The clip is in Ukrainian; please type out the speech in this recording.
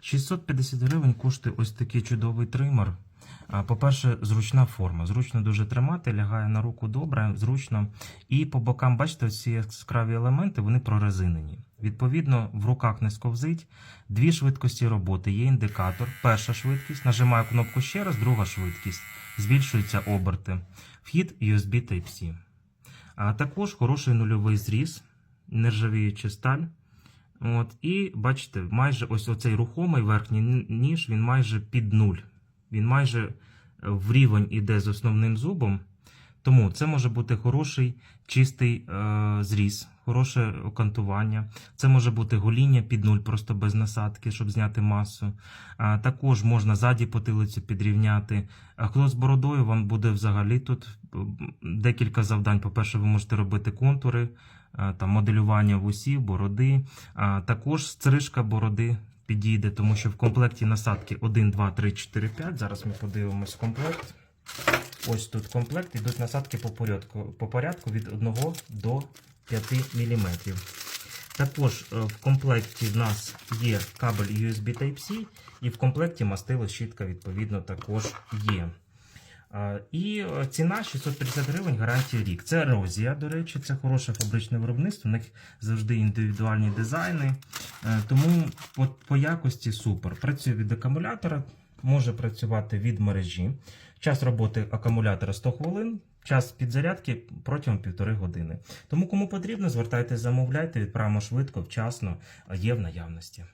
650 гривень коштує ось такий чудовий тример. По-перше, зручна форма. Зручно дуже тримати, лягає на руку добре, зручно. І по бокам, бачите, ці яскраві елементи вони прорезинені. Відповідно, в руках не сковзить. Дві швидкості роботи. Є індикатор. Перша швидкість. Нажимаю кнопку ще раз, друга швидкість. Збільшуються оберти. Вхід USB Type-C. А також хороший нульовий зріз, нержавіюча сталь. От, і бачите, майже ось оцей рухомий верхній ніж, він майже під нуль. Він майже е, в рівень іде з основним зубом. Тому це може бути хороший чистий е, зріз, хороше окантування. Це може бути гоління під нуль, просто без насадки, щоб зняти масу. А, також можна ззаді потилицю підрівняти. А хто з бородою, вам буде взагалі тут декілька завдань. По-перше, ви можете робити контури, там, моделювання вусів, бороди. А, також стрижка бороди підійде, тому що в комплекті насадки 1, 2, 3, 4, 5. Зараз ми подивимось комплект. Ось тут комплект, ідуть насадки по порядку, по порядку від 1 до 5 мм. Також е, в комплекті в нас є кабель USB Type-C, і в комплекті мастило щітка, відповідно, також є. Е, І е, ціна 650 гривень, гарантія рік. Це ерозія, до речі, це хороше фабричне виробництво. У них завжди індивідуальні дизайни. Е, Тому по, по якості супер. Працює від акумулятора, може працювати від мережі. Час роботи акумулятора 100 хвилин, час підзарядки протягом півтори години. Тому кому потрібно, звертайтеся, замовляйте, відправимо швидко, вчасно, є в наявності.